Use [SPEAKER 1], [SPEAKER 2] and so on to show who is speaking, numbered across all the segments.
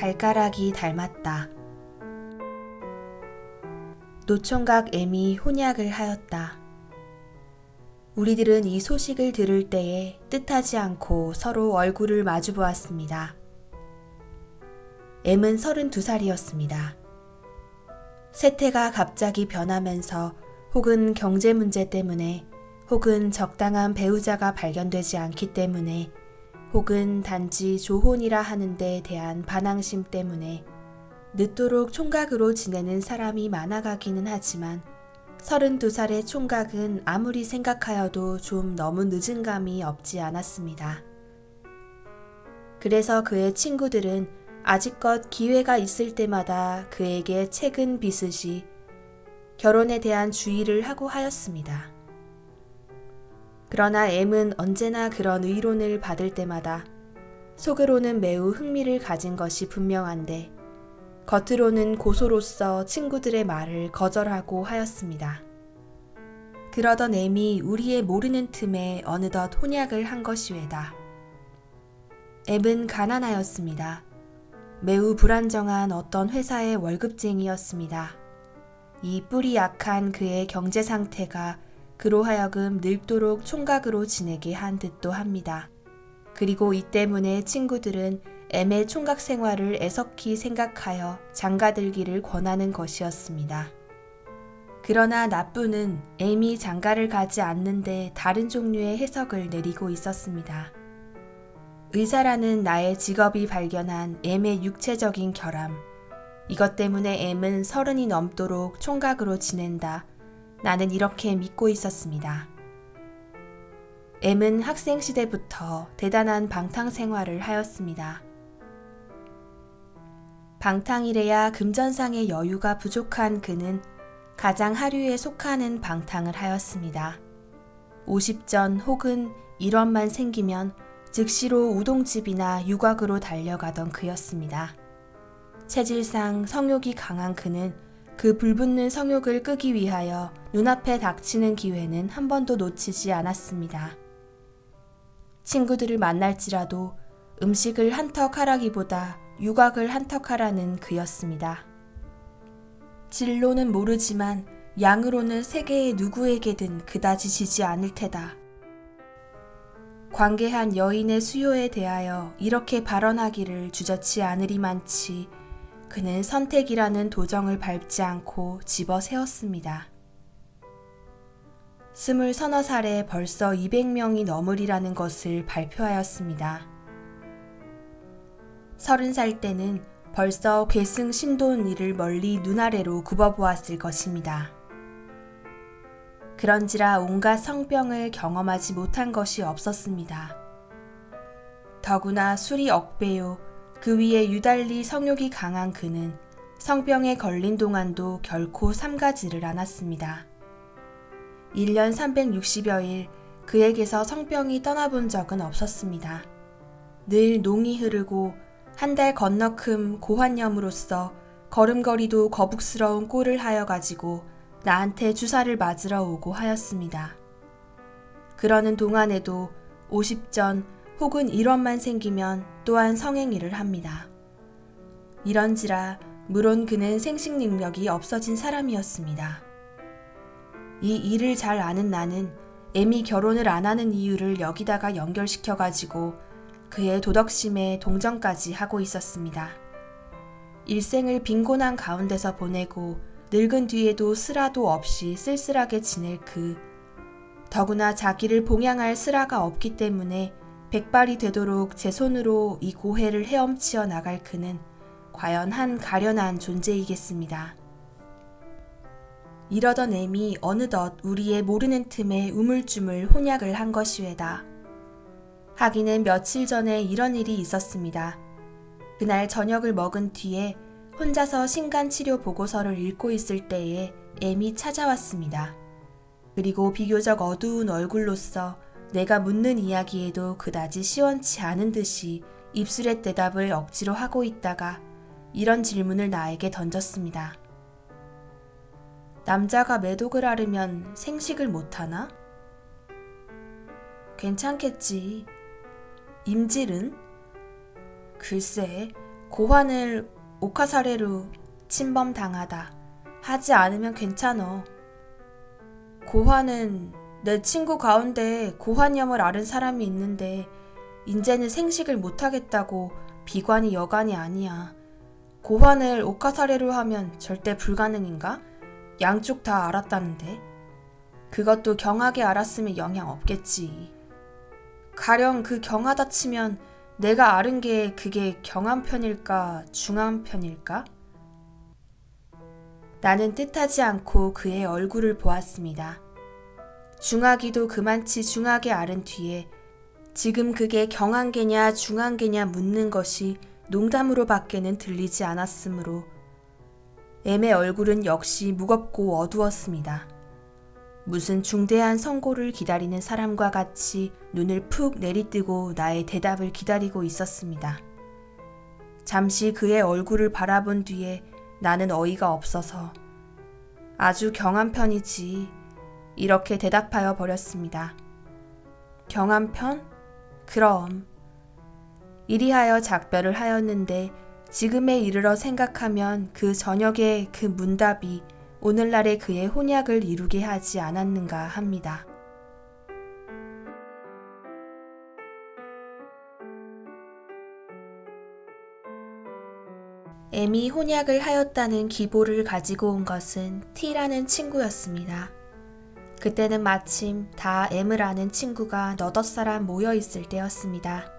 [SPEAKER 1] 발가락이 닮았다. 노총각 M이 혼약을 하였다. 우리들은 이 소식을 들을 때에 뜻하지 않고 서로 얼굴을 마주 보았습니다. M은 32살이었습니다. 세태가 갑자기 변하면서 혹은 경제 문제 때문에 혹은 적당한 배우자가 발견되지 않기 때문에 혹은 단지 조혼이라 하는 데 대한 반항심 때문에 늦도록 총각으로 지내는 사람이 많아가기는 하지만 32살의 총각은 아무리 생각하여도 좀 너무 늦은 감이 없지 않았습니다. 그래서 그의 친구들은 아직껏 기회가 있을 때마다 그에게 책은 비슷이 결혼에 대한 주의를 하고 하였습니다. 그러나 M은 언제나 그런 의론을 받을 때마다 속으로는 매우 흥미를 가진 것이 분명한데 겉으로는 고소로서 친구들의 말을 거절하고 하였습니다. 그러던 M이 우리의 모르는 틈에 어느덧 혼약을 한 것이외다. M은 가난하였습니다. 매우 불안정한 어떤 회사의 월급쟁이였습니다. 이 뿔이 약한 그의 경제 상태가 그로 하여금 늙도록 총각으로 지내게 한 듯도 합니다. 그리고 이 때문에 친구들은 M의 총각 생활을 애석히 생각하여 장가들기를 권하는 것이었습니다. 그러나 나쁘는 M이 장가를 가지 않는데 다른 종류의 해석을 내리고 있었습니다. 의사라는 나의 직업이 발견한 M의 육체적인 결함. 이것 때문에 M은 서른이 넘도록 총각으로 지낸다. 나는 이렇게 믿고 있었습니다. M은 학생 시대부터 대단한 방탕 생활을 하였습니다. 방탕이래야 금전상의 여유가 부족한 그는 가장 하류에 속하는 방탕을 하였습니다. 50전 혹은 1원만 생기면 즉시로 우동집이나 유곽으로 달려가던 그였습니다. 체질상 성욕이 강한 그는 그 불붙는 성욕을 끄기 위하여 눈앞에 닥치는 기회는 한 번도 놓치지 않았습니다. 친구들을 만날지라도 음식을 한턱 하라기보다 유곽을 한턱 하라는 그였습니다. 진로는 모르지만 양으로는 세계의 누구에게든 그다지 지지 않을 테다. 관계한 여인의 수요에 대하여 이렇게 발언하기를 주저치 않으리만치 그는 선택이라는 도정을 밟지 않고 집어 세웠습니다. 스물 서너 살에 벌써 200명이 넘으리라는 것을 발표하였습니다. 서른 살 때는 벌써 괴승 신도은 이를 멀리 눈아래로 굽어보았을 것입니다. 그런지라 온갖 성병을 경험하지 못한 것이 없었습니다. 더구나 술이 억배요 그 위에 유달리 성욕이 강한 그는 성병에 걸린 동안도 결코 삼가지를 않았습니다. 1년 360여 일 그에게서 성병이 떠나본 적은 없었습니다. 늘 농이 흐르고 한 달 건너큼 고환염으로써 걸음걸이도 거북스러운 꼴을 하여 가지고 나한테 주사를 맞으러 오고 하였습니다. 그러는 동안에도 50전 혹은 1원만 생기면 또한 성행위를 합니다. 이런지라 물론 그는 생식 능력이 없어진 사람이었습니다. 이 일을 잘 아는 나는 애미 결혼을 안 하는 이유를 여기다가 연결시켜 가지고 그의 도덕심에 동정까지 하고 있었습니다. 일생을 빈곤한 가운데서 보내고 늙은 뒤에도 쓰라도 없이 쓸쓸하게 지낼 그 더구나 자기를 봉양할 쓰라가 없기 때문에 백발이 되도록 제 손으로 이 고해를 헤엄치어 나갈 그는 과연 한 가련한 존재이겠습니다. 이러던 애미 어느덧 우리의 모르는 틈에 우물쭈물 혼약을 한 것이외다. 하기는 며칠 전에 이런 일이 있었습니다. 그날 저녁을 먹은 뒤에 혼자서 신간치료 보고서를 읽고 있을 때에 애미 찾아왔습니다. 그리고 비교적 어두운 얼굴로서 내가 묻는 이야기에도 그다지 시원치 않은 듯이 입술의 대답을 억지로 하고 있다가 이런 질문을 나에게 던졌습니다. 남자가 매독을 앓으면 생식을 못하나? 괜찮겠지. 임질은? 글쎄, 고환을 오카사레로 침범당하다. 하지 않으면 괜찮어. 고환은 내 친구 가운데 고환염을 앓은 사람이 있는데 인제는 생식을 못하겠다고 비관이 여간이 아니야. 고환을 오카사레로 하면 절대 불가능인가? 양쪽 다 알았다는데. 그것도 경하게 알았으면 영향 없겠지. 가령 그 경하다 치면 내가 앓은 게 그게 경한 편일까, 중한 편일까? 나는 뜻하지 않고 그의 얼굴을 보았습니다. 중하기도 그만치 중하게 앓은 뒤에 지금 그게 경한 게냐 중한 게냐 묻는 것이 농담으로 밖에는 들리지 않았으므로 M의 얼굴은 역시 무겁고 어두웠습니다. 무슨 중대한 선고를 기다리는 사람과 같이 눈을 푹 내리뜨고 나의 대답을 기다리고 있었습니다. 잠시 그의 얼굴을 바라본 뒤에 나는 어이가 없어서 아주 경한 편이지 이렇게 대답하여 버렸습니다. 경한 편? 그럼 이리하여 작별을 하였는데 지금에 이르러 생각하면 그 저녁의 그 문답이 오늘날의 그의 혼약을 이루게 하지 않았는가 합니다. M이 혼약을 하였다는 기보를 가지고 온 것은 T라는 친구였습니다. 그때는 마침 다 M을 아는 친구가 너덧 사람 모여 있을 때였습니다.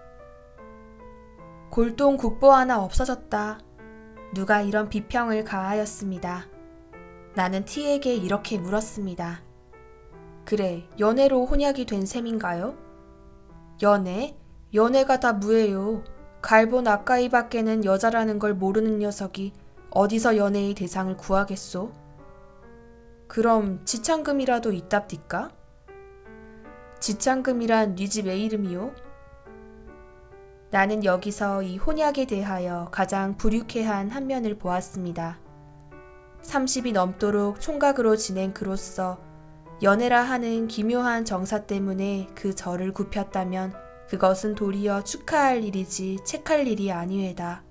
[SPEAKER 1] 골동 국보 하나 없어졌다. 누가 이런 비평을 가하였습니다. 나는 T에게 이렇게 물었습니다. 그래, 연애로 혼약이 된 셈인가요? 연애? 연애가 다 무예요. 갈본 아까이 밖에는 여자라는 걸 모르는 녀석이 어디서 연애의 대상을 구하겠소? 그럼 지창금이라도 있답디까? 지창금이란 네 집 애 이름이요? 나는 여기서 이 혼약에 대하여 가장 불유쾌한 한 면을 보았습니다. 30이 넘도록 총각으로 지낸 그로서 연애라 하는 기묘한 정사 때문에 그 절을 굽혔다면 그것은 도리어 축하할 일이지 책할 일이 아니외다.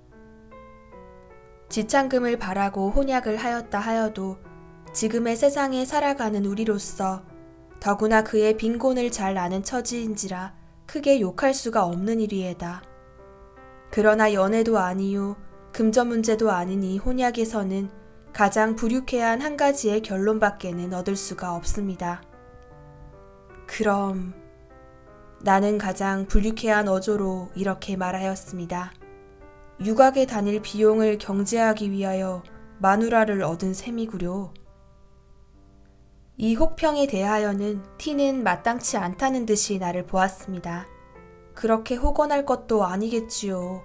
[SPEAKER 1] 지창금을 바라고 혼약을 하였다 하여도 지금의 세상에 살아가는 우리로서 더구나 그의 빈곤을 잘 아는 처지인지라 크게 욕할 수가 없는 일이에다. 그러나 연애도 아니요 금전 문제도 아닌 이 혼약에서는 가장 불유쾌한 한 가지의 결론밖에는 얻을 수가 없습니다. 그럼 나는 가장 불유쾌한 어조로 이렇게 말하였습니다. 유곽에 다닐 비용을 경제하기 위하여 마누라를 얻은 셈이구려. 이 혹평에 대하여는 티는 마땅치 않다는 듯이 나를 보았습니다. 그렇게 호건할 것도 아니겠지요.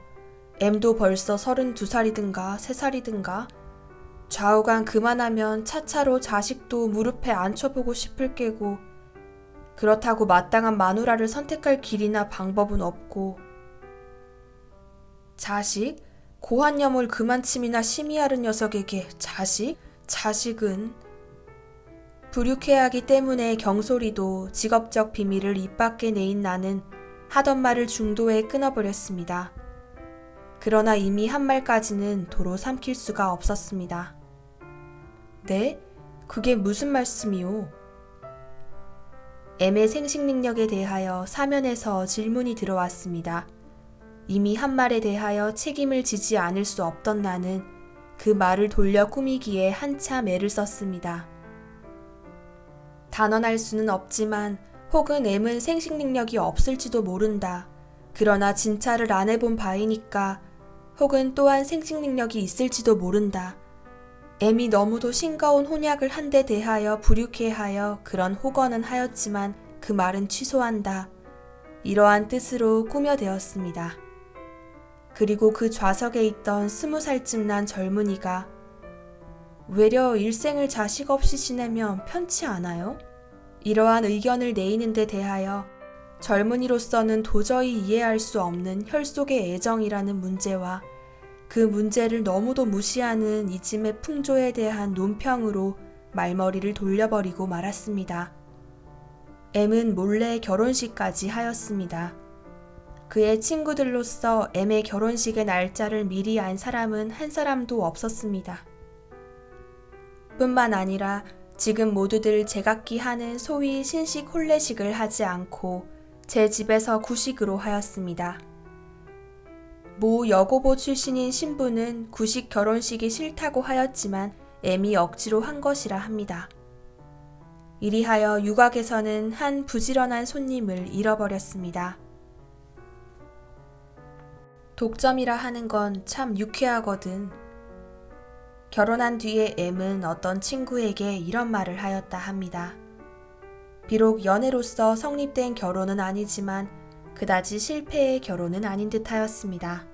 [SPEAKER 1] M도 벌써 서른두 살이든가 세 살이든가 좌우간 그만하면 차차로 자식도 무릎에 앉혀보고 싶을 깨고 그렇다고 마땅한 마누라를 선택할 길이나 방법은 없고 자식? 고환염을 그만침이나 심히 앓은 녀석에게 자식? 자식은 불유쾌하기 때문에 경솔이도 직업적 비밀을 입 밖에 내인 나는 하던 말을 중도에 끊어버렸습니다. 그러나 이미 한 말까지는 도로 삼킬 수가 없었습니다. 네? 그게 무슨 말씀이오? M의 생식 능력에 대하여 사면에서 질문이 들어왔습니다. 이미 한 말에 대하여 책임을 지지 않을 수 없던 나는 그 말을 돌려 꾸미기에 한참 애를 썼습니다. 단언할 수는 없지만 혹은 M은 생식 능력이 없을지도 모른다. 그러나 진찰을 안 해본 바이니까 혹은 또한 생식 능력이 있을지도 모른다. M이 너무도 싱거운 혼약을 한데 대하여 불유쾌하여 그런 호건은 하였지만 그 말은 취소한다. 이러한 뜻으로 꾸며되었습니다. 그리고 그 좌석에 있던 스무 살쯤 난 젊은이가 외려 일생을 자식 없이 지내면 편치 않아요? 이러한 의견을 내이는 데 대하여 젊은이로서는 도저히 이해할 수 없는 혈속의 애정이라는 문제와 그 문제를 너무도 무시하는 이짐의 풍조에 대한 논평으로 말머리를 돌려버리고 말았습니다. M은 몰래 결혼식까지 하였습니다. 그의 친구들로서 M의 결혼식의 날짜를 미리 안 사람은 한 사람도 없었습니다. 뿐만 아니라 지금 모두들 제각기 하는 소위 신식 혼례식을 하지 않고 제 집에서 구식으로 하였습니다. 모 여고보 출신인 신부는 구식 결혼식이 싫다고 하였지만 M이 억지로 한 것이라 합니다. 이리하여 유곽에서는 한 부지런한 손님을 잃어버렸습니다. 독점이라 하는 건 참 유쾌하거든. 결혼한 뒤에 M은 어떤 친구에게 이런 말을 하였다 합니다. 비록 연애로서 성립된 결혼은 아니지만 그다지 실패의 결혼은 아닌 듯 하였습니다.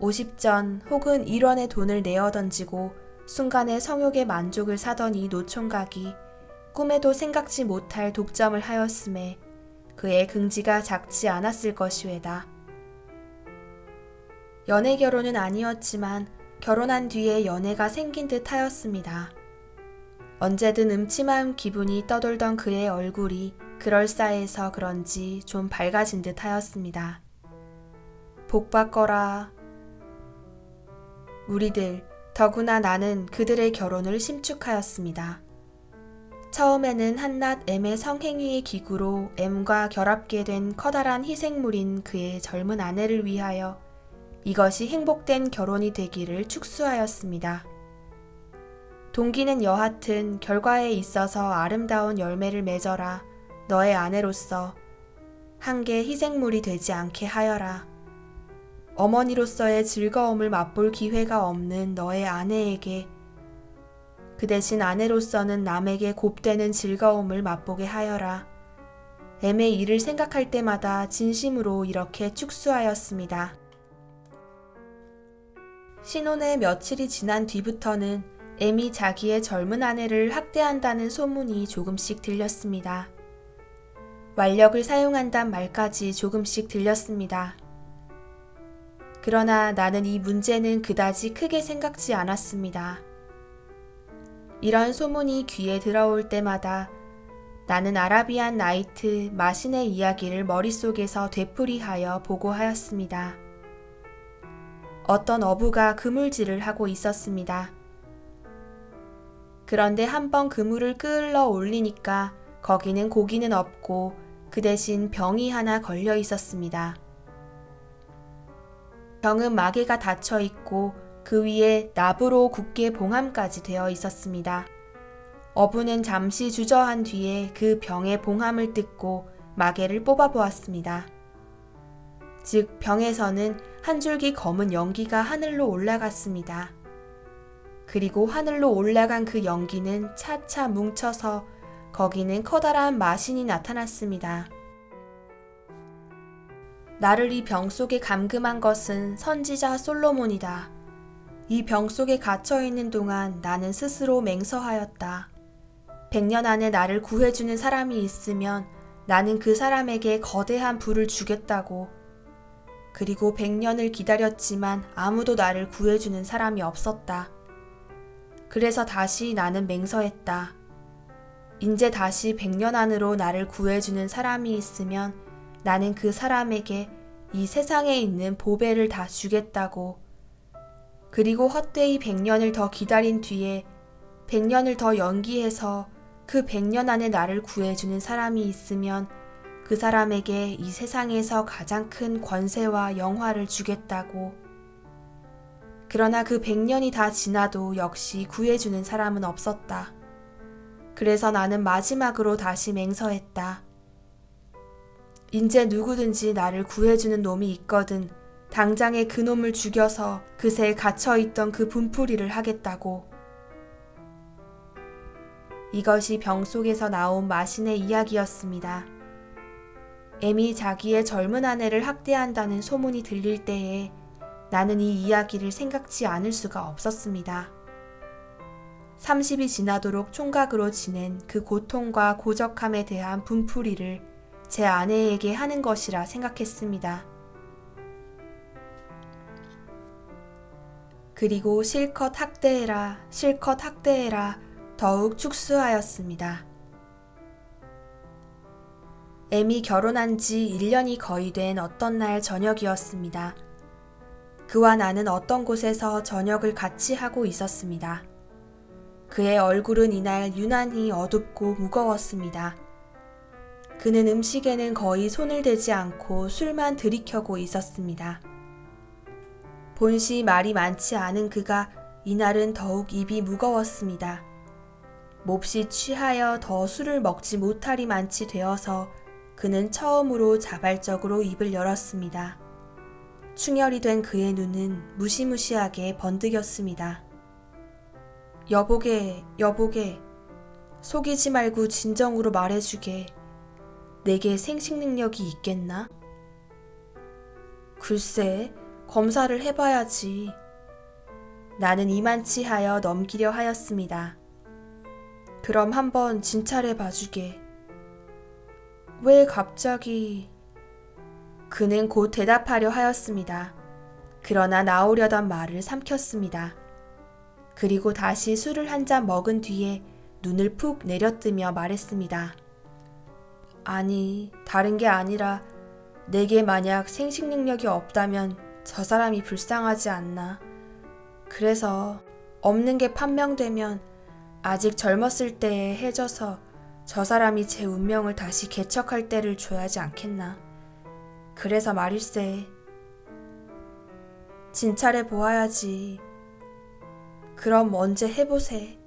[SPEAKER 1] 50전 혹은 1원의 돈을 내어 던지고 순간에 성욕의 만족을 사더니 노총각이 꿈에도 생각지 못할 독점을 하였음에 그의 긍지가 작지 않았을 것이외다. 연애 결혼은 아니었지만 결혼한 뒤에 연애가 생긴 듯 하였습니다. 언제든 음침한 기분이 떠돌던 그의 얼굴이 그럴싸해서 그런지 좀 밝아진 듯 하였습니다. 복 받거라. 우리들, 더구나 나는 그들의 결혼을 심축하였습니다. 처음에는 한낱 M의 성행위의 기구로 M과 결합게 된 커다란 희생물인 그의 젊은 아내를 위하여 이것이 행복된 결혼이 되기를 축수하였습니다. 동기는 여하튼 결과에 있어서 아름다운 열매를 맺어라 너의 아내로서 한개 희생물이 되지 않게 하여라. 어머니로서의 즐거움을 맛볼 기회가 없는 너의 아내에게 그 대신 아내로서는 남에게 곱되는 즐거움을 맛보게 하여라. M의 일을 생각할 때마다 진심으로 이렇게 축수하였습니다. 신혼의 며칠이 지난 뒤부터는 M이 자기의 젊은 아내를 학대한다는 소문이 조금씩 들렸습니다. 완력을 사용한단 말까지 조금씩 들렸습니다. 그러나 나는 이 문제는 그다지 크게 생각지 않았습니다. 이런 소문이 귀에 들어올 때마다 나는 아라비안 나이트 마신의 이야기를 머릿속에서 되풀이하여 보고하였습니다. 어떤 어부가 그물질을 하고 있었습니다. 그런데 한번 그물을 끌러 올리니까 거기는 고기는 없고 그 대신 병이 하나 걸려 있었습니다. 병은 마개가 닫혀 있고 그 위에 나부로 굳게 봉함까지 되어 있었습니다. 어부는 잠시 주저한 뒤에 그 병의 봉함을 뜯고 마개를 뽑아 보았습니다. 즉, 병에서는 한 줄기 검은 연기가 하늘로 올라갔습니다. 그리고 하늘로 올라간 그 연기는 차차 뭉쳐서 거기는 커다란 마신이 나타났습니다. 나를 이 병 속에 감금한 것은 선지자 솔로몬이다. 이 병 속에 갇혀 있는 동안 나는 스스로 맹서하였다. 백년 안에 나를 구해주는 사람이 있으면 나는 그 사람에게 거대한 부를 주겠다고. 그리고 백년을 기다렸지만 아무도 나를 구해주는 사람이 없었다. 그래서 다시 나는 맹서했다. 인제 다시 백년 안으로 나를 구해주는 사람이 있으면 나는 그 사람에게 이 세상에 있는 보배를 다 주겠다고. 그리고 헛되이 백년을 더 기다린 뒤에 백년을 더 연기해서 그 백년 안에 나를 구해주는 사람이 있으면 그 사람에게 이 세상에서 가장 큰 권세와 영화를 주겠다고. 그러나 그 백년이 다 지나도 역시 구해주는 사람은 없었다. 그래서 나는 마지막으로 다시 맹서했다. 인제 누구든지 나를 구해주는 놈이 있거든 당장에 그 놈을 죽여서 그새 갇혀있던 그 분풀이를 하겠다고. 이것이 병 속에서 나온 마신의 이야기였습니다. 애미 자기의 젊은 아내를 학대한다는 소문이 들릴 때에 나는 이 이야기를 생각지 않을 수가 없었습니다. 30이 지나도록 총각으로 지낸 그 고통과 고적함에 대한 분풀이를 제 아내에게 하는 것이라 생각했습니다. 그리고 실컷 학대해라, 실컷 학대해라 더욱 축수하였습니다. M이 결혼한 지 1년이 거의 된 어떤 날 저녁이었습니다. 그와 나는 어떤 곳에서 저녁을 같이 하고 있었습니다. 그의 얼굴은 이날 유난히 어둡고 무거웠습니다. 그는 음식에는 거의 손을 대지 않고 술만 들이켜고 있었습니다. 본시 말이 많지 않은 그가 이날은 더욱 입이 무거웠습니다. 몹시 취하여 더 술을 먹지 못하리 만치 되어서 그는 처음으로 자발적으로 입을 열었습니다. 충혈이 된 그의 눈은 무시무시하게 번득였습니다. 여보게, 여보게, 속이지 말고 진정으로 말해주게. 내게 생식 능력이 있겠나? 글쎄, 검사를 해봐야지. 나는 이만치 하여 넘기려 하였습니다. 그럼 한번 진찰해 봐주게. 왜 갑자기... 그는 곧 대답하려 하였습니다. 그러나 나오려던 말을 삼켰습니다. 그리고 다시 술을 한 잔 먹은 뒤에 눈을 푹 내려뜨며 말했습니다. 아니, 다른 게 아니라 내게 만약 생식 능력이 없다면 저 사람이 불쌍하지 않나. 그래서 없는 게 판명되면 아직 젊었을 때에 해져서 저 사람이 제 운명을 다시 개척할 때를 줘야지 않겠나. 그래서 말일세. 진찰해 보아야지. 그럼 언제 해보세.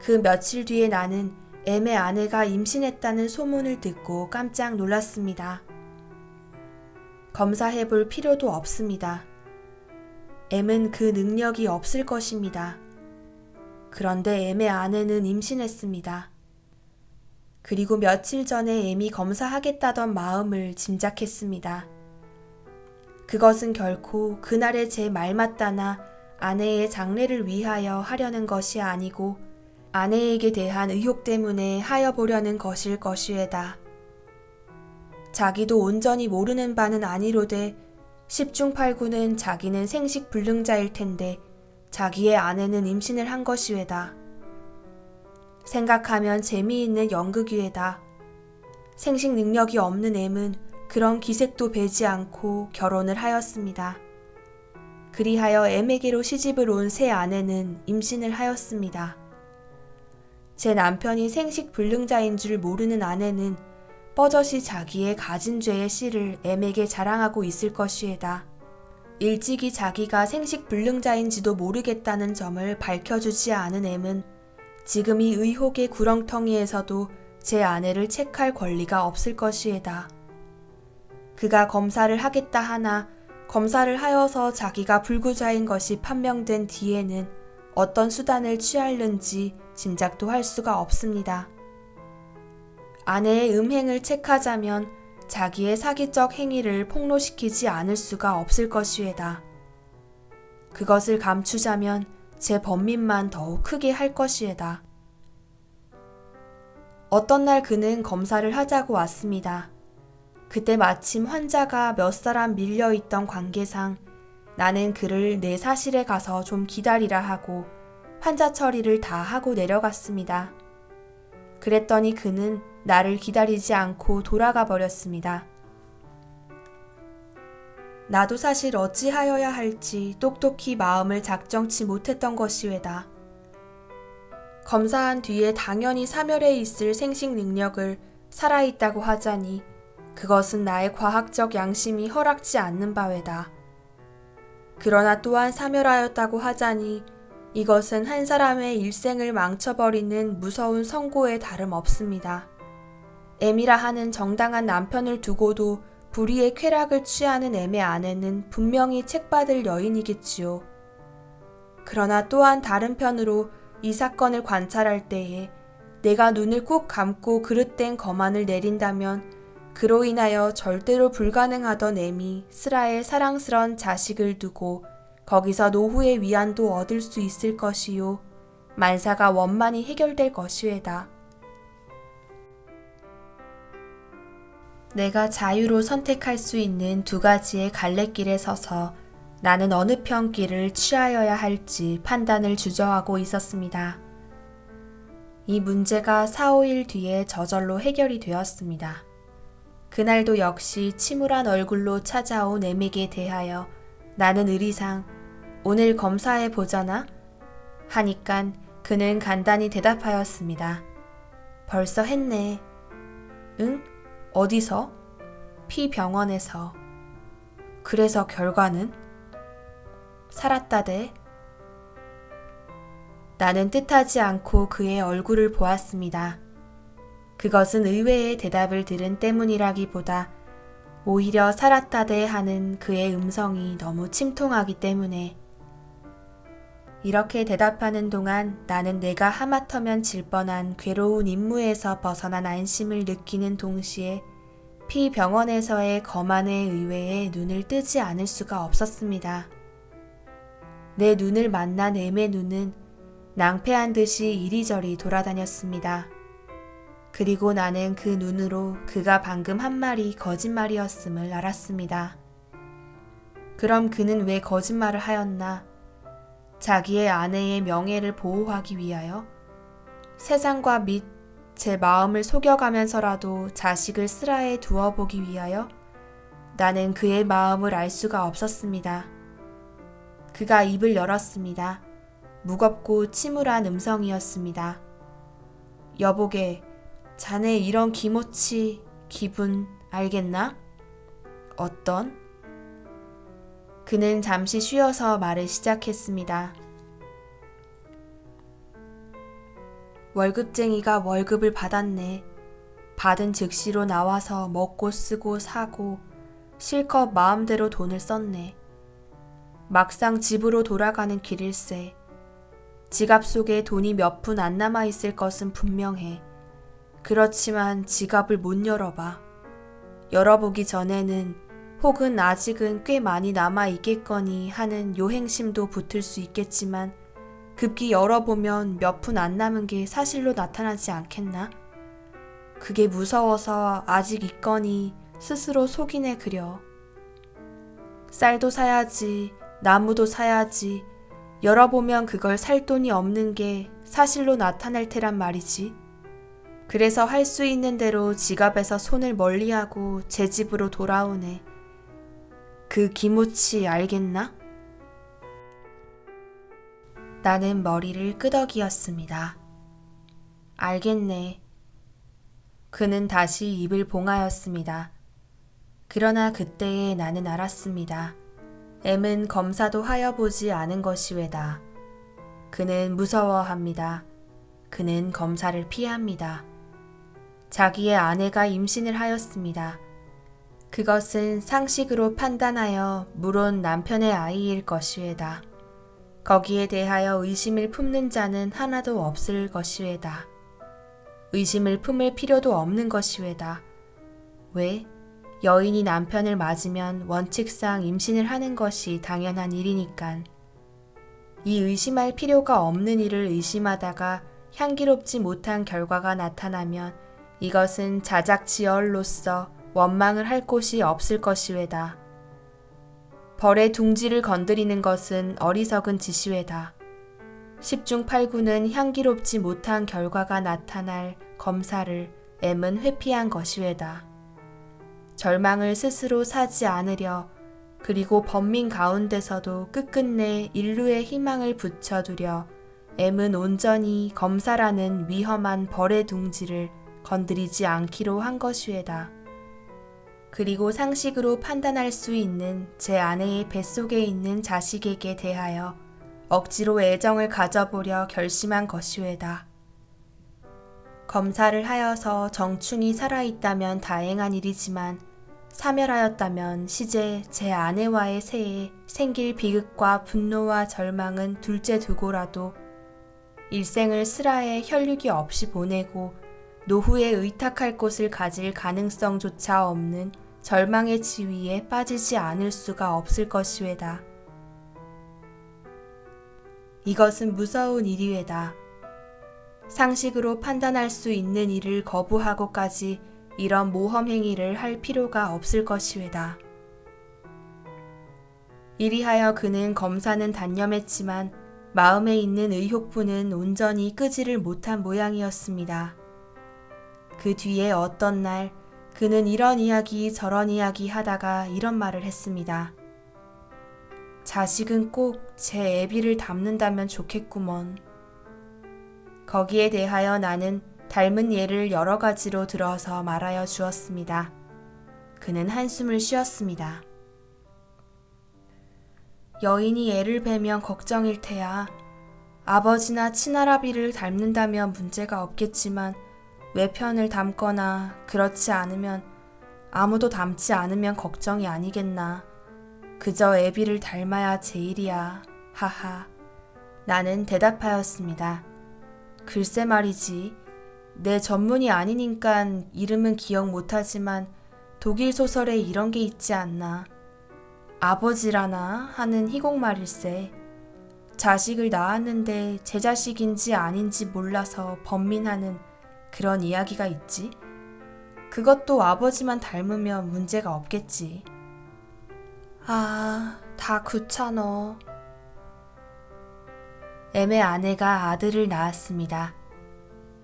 [SPEAKER 1] 그 며칠 뒤에 나는 M의 아내가 임신했다는 소문을 듣고 깜짝 놀랐습니다. 검사해 볼 필요도 없습니다. M은 그 능력이 없을 것입니다. 그런데 M의 아내는 임신했습니다. 그리고 며칠 전에 M이 검사하겠다던 마음을 짐작했습니다. 그것은 결코 그날의 제 말맞다나 아내의 장래를 위하여 하려는 것이 아니고 아내에게 대한 의혹 때문에 하여 보려는 것일 것이외다. 자기도 온전히 모르는 바는 아니로되 10중 8구는 자기는 생식 불능자일 텐데 자기의 아내는 임신을 한 것이외다. 생각하면 재미있는 연극이외다. 생식 능력이 없는 M은 그런 기색도 배지 않고 결혼을 하였습니다. 그리하여 M에게로 시집을 온 새 아내는 임신을 하였습니다. 제 남편이 생식 불능자인 줄 모르는 아내는 뻐젓이 자기의 가진 죄의 씨를 M에게 자랑하고 있을 것이에다. 일찍이 자기가 생식 불능자인지도 모르겠다는 점을 밝혀주지 않은 M은 지금 이 의혹의 구렁텅이에서도 제 아내를 책할 권리가 없을 것이에다. 그가 검사를 하겠다 하나 검사를 하여서 자기가 불구자인 것이 판명된 뒤에는 어떤 수단을 취할는지 짐작도 할 수가 없습니다. 아내의 음행을 책하자면 자기의 사기적 행위를 폭로시키지 않을 수가 없을 것이에다. 그것을 감추자면 제 범민만 더욱 크게 할 것이에다. 어떤 날 그는 검사를 하자고 왔습니다. 그때 마침 환자가 몇 사람 밀려 있던 관계상 나는 그를 내 사실에 가서 좀 기다리라 하고 환자 처리를 다 하고 내려갔습니다. 그랬더니 그는 나를 기다리지 않고 돌아가 버렸습니다. 나도 사실 어찌하여야 할지 똑똑히 마음을 작정치 못했던 것이외다. 검사한 뒤에 당연히 사멸에 있을 생식 능력을 살아있다고 하자니 그것은 나의 과학적 양심이 허락지 않는 바외다. 그러나 또한 사멸하였다고 하자니 이것은 한 사람의 일생을 망쳐버리는 무서운 선고에 다름없습니다. 애미라 하는 정당한 남편을 두고도 불의의 쾌락을 취하는 애의 아내는 분명히 책받을 여인이겠지요. 그러나 또한 다른 편으로 이 사건을 관찰할 때에 내가 눈을 꾹 감고 그릇된 거만을 내린다면 그로 인하여 절대로 불가능하던 애미 스라의 사랑스런 자식을 두고 거기서 노후의 위안도 얻을 수 있을 것이요. 만사가 원만히 해결될 것이외다. 내가 자유로 선택할 수 있는 두 가지의 갈래길에 서서 나는 어느 편 길을 취하여야 할지 판단을 주저하고 있었습니다. 이 문제가 4, 5일 뒤에 저절로 해결이 되었습니다. 그날도 역시 침울한 얼굴로 찾아온 M에게 대하여 나는 의리상 오늘 검사해 보자나? 하니깐 그는 간단히 대답하였습니다. 벌써 했네. 응? 어디서? 피병원에서. 그래서 결과는? 살았다대. 나는 뜻하지 않고 그의 얼굴을 보았습니다. 그것은 의외의 대답을 들은 때문이라기보다 오히려 살았다대 하는 그의 음성이 너무 침통하기 때문에 이렇게 대답하는 동안 나는 내가 하마터면 질 뻔한 괴로운 임무에서 벗어난 안심을 느끼는 동시에 피 병원에서의 거만의 의외에 눈을 뜨지 않을 수가 없었습니다. 내 눈을 만난 M의 눈은 낭패한 듯이 이리저리 돌아다녔습니다. 그리고 나는 그 눈으로 그가 방금 한 말이 거짓말이었음을 알았습니다. 그럼 그는 왜 거짓말을 하였나? 자기의 아내의 명예를 보호하기 위하여? 세상과 및 제 마음을 속여가면서라도 자식을 슬하에 두어 보기 위하여? 나는 그의 마음을 알 수가 없었습니다. 그가 입을 열었습니다. 무겁고 침울한 음성이었습니다. 여보게, 자네 이런 기모치, 기분 알겠나? 어떤? 그는 잠시 쉬어서 말을 시작했습니다. 월급쟁이가 월급을 받았네. 받은 즉시로 나와서 먹고 쓰고 사고 실컷 마음대로 돈을 썼네. 막상 집으로 돌아가는 길일세. 지갑 속에 돈이 몇 푼 안 남아 있을 것은 분명해. 그렇지만 지갑을 못 열어봐. 열어보기 전에는 혹은 아직은 꽤 많이 남아 있겠거니 하는 요행심도 붙을 수 있겠지만 급기 열어보면 몇 푼 안 남은 게 사실로 나타나지 않겠나? 그게 무서워서 아직 있거니 스스로 속이네 그려. 쌀도 사야지, 나무도 사야지, 열어보면 그걸 살 돈이 없는 게 사실로 나타날 테란 말이지. 그래서 할 수 있는 대로 지갑에서 손을 멀리하고 제 집으로 돌아오네. 그 기모치 알겠나? 나는 머리를 끄덕이었습니다. 알겠네. 그는 다시 입을 봉하였습니다. 그러나 그때에 나는 알았습니다. M은 검사도 하여 보지 않은 것이 왜다. 그는 무서워합니다. 그는 검사를 피합니다. 자기의 아내가 임신을 하였습니다. 그것은 상식으로 판단하여 물론 남편의 아이일 것이외다. 거기에 대하여 의심을 품는 자는 하나도 없을 것이외다. 의심을 품을 필요도 없는 것이외다. 왜? 여인이 남편을 맞으면 원칙상 임신을 하는 것이 당연한 일이니깐. 이 의심할 필요가 없는 일을 의심하다가 향기롭지 못한 결과가 나타나면 이것은 자작지얼로서 원망을 할 곳이 없을 것이외다. 벌의 둥지를 건드리는 것은 어리석은 짓이외다. 10중 8구는 향기롭지 못한 결과가 나타날 검사를 M은 회피한 것이외다. 절망을 스스로 사지 않으려 그리고 번민 가운데서도 끝끝내 인류의 희망을 붙여두려 M은 온전히 검사라는 위험한 벌의 둥지를 건드리지 않기로 한 것이외다. 그리고 상식으로 판단할 수 있는 제 아내의 뱃속에 있는 자식에게 대하여 억지로 애정을 가져보려 결심한 것이외다. 검사를 하여서 정충이 살아있다면 다행한 일이지만 사멸하였다면 시제 제 아내와의 새에 생길 비극과 분노와 절망은 둘째 두고라도 일생을 슬하에 혈육이 없이 보내고 노후에 의탁할 곳을 가질 가능성조차 없는 절망의 지위에 빠지지 않을 수가 없을 것이외다. 이것은 무서운 일이외다. 상식으로 판단할 수 있는 일을 거부하고까지 이런 모험 행위를 할 필요가 없을 것이외다. 이리하여 그는 검사는 단념했지만 마음에 있는 의혹부는 온전히 끄지를 못한 모양이었습니다. 그 뒤에 어떤 날 그는 이런 이야기 저런 이야기 하다가 이런 말을 했습니다. 자식은 꼭 제 애비를 닮는다면 좋겠구먼. 거기에 대하여 나는 닮은 예를 여러 가지로 들어서 말하여 주었습니다. 그는 한숨을 쉬었습니다. 여인이 애를 베면 걱정일 테야. 아버지나 친할아비를 닮는다면 문제가 없겠지만 외편을 닮거나 그렇지 않으면 아무도 닮지 않으면 걱정이 아니겠나. 그저 애비를 닮아야 제일이야. 하하. 나는 대답하였습니다. 글쎄 말이지. 내 전문이 아니니깐 이름은 기억 못하지만 독일 소설에 이런 게 있지 않나. 아버지라나 하는 희곡말일세. 자식을 낳았는데 제 자식인지 아닌지 몰라서 번민하는 그런 이야기가 있지. 그것도 아버지만 닮으면 문제가 없겠지. 아, 다 귀찮어. M의 아내가 아들을 낳았습니다.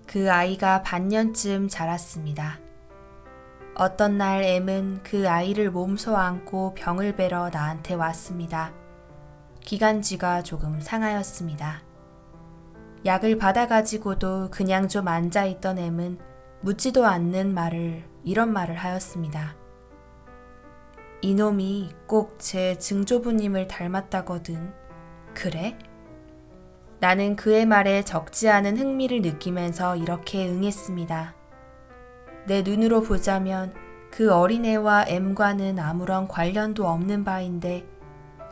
[SPEAKER 1] 그 아이가 반년쯤 자랐습니다. 어떤 날 M은 그 아이를 몸소 안고 병을 뵈러 나한테 왔습니다. 기관지가 조금 상하였습니다. 약을 받아가지고도 그냥 좀 앉아있던 M은 묻지도 않는 말을 이런 말을 하였습니다. 이놈이 꼭 제 증조부님을 닮았다거든. 그래? 나는 그의 말에 적지 않은 흥미를 느끼면서 이렇게 응했습니다. 내 눈으로 보자면 그 어린애와 M과는 아무런 관련도 없는 바인데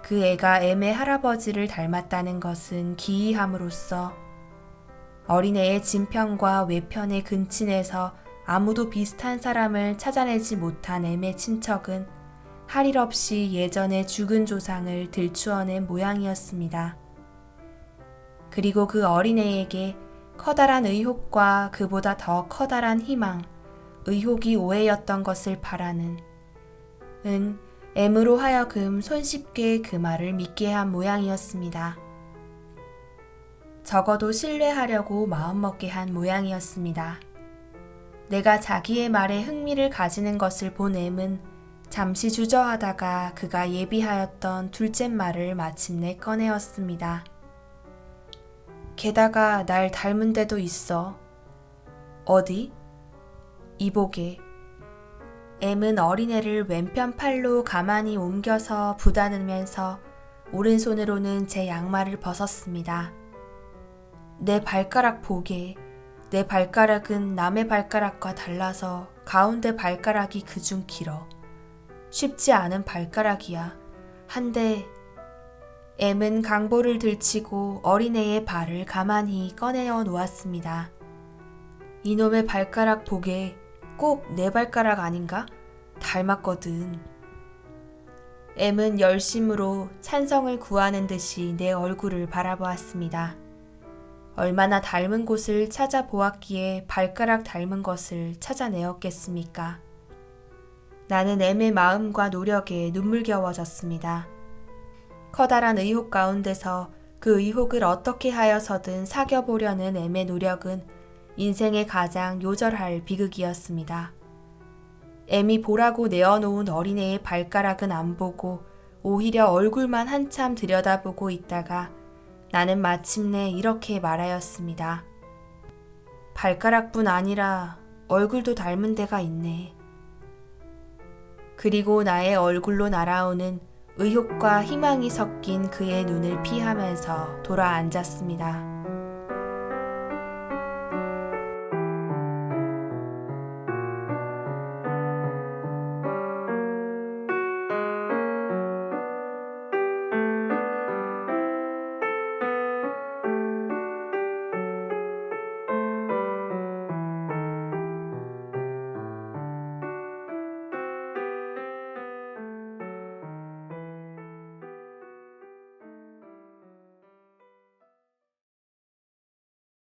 [SPEAKER 1] 그 애가 M의 할아버지를 닮았다는 것은 기이함으로써 어린애의 진편과 외편의 근친에서 아무도 비슷한 사람을 찾아내지 못한 M의 친척은 할 일 없이 예전의 죽은 조상을 들추어낸 모양이었습니다. 그리고 그 어린애에게 커다란 의혹과 그보다 더 커다란 희망, 의혹이 오해였던 것을 바라는 은 M으로 하여금 손쉽게 그 말을 믿게 한 모양이었습니다. 적어도 신뢰하려고 마음먹게 한 모양이었습니다. 내가 자기의 말에 흥미를 가지는 것을 본 M은 잠시 주저하다가 그가 예비하였던 둘째 말을 마침내 꺼내었습니다. 게다가 날 닮은 데도 있어. 어디? 이복에. M은 어린애를 왼편 팔로 가만히 옮겨서 부다으면서 오른손으로는 제 양말을 벗었습니다. 내 발가락 보게. 내 발가락은 남의 발가락과 달라서 가운데 발가락이 그중 길어. 쉽지 않은 발가락이야. 한데 M은 강보를 들치고 어린애의 발을 가만히 꺼내어 놓았습니다. 이놈의 발가락 보게 꼭 내 발가락 아닌가? 닮았거든. M은 열심으로 찬성을 구하는 듯이 내 얼굴을 바라보았습니다. 얼마나 닮은 곳을 찾아보았기에 발가락 닮은 것을 찾아내었겠습니까? 나는 M의 마음과 노력에 눈물겨워졌습니다. 커다란 의혹 가운데서 그 의혹을 어떻게 하여서든 사겨보려는 M의 노력은 인생의 가장 요절할 비극이었습니다. M이 보라고 내어놓은 어린애의 발가락은 안 보고 오히려 얼굴만 한참 들여다보고 있다가 나는 마침내 이렇게 말하였습니다. 발가락뿐 아니라 얼굴도 닮은 데가 있네. 그리고 나의 얼굴로 날아오는 의혹과 희망이 섞인 그의 눈을 피하면서 돌아 앉았습니다.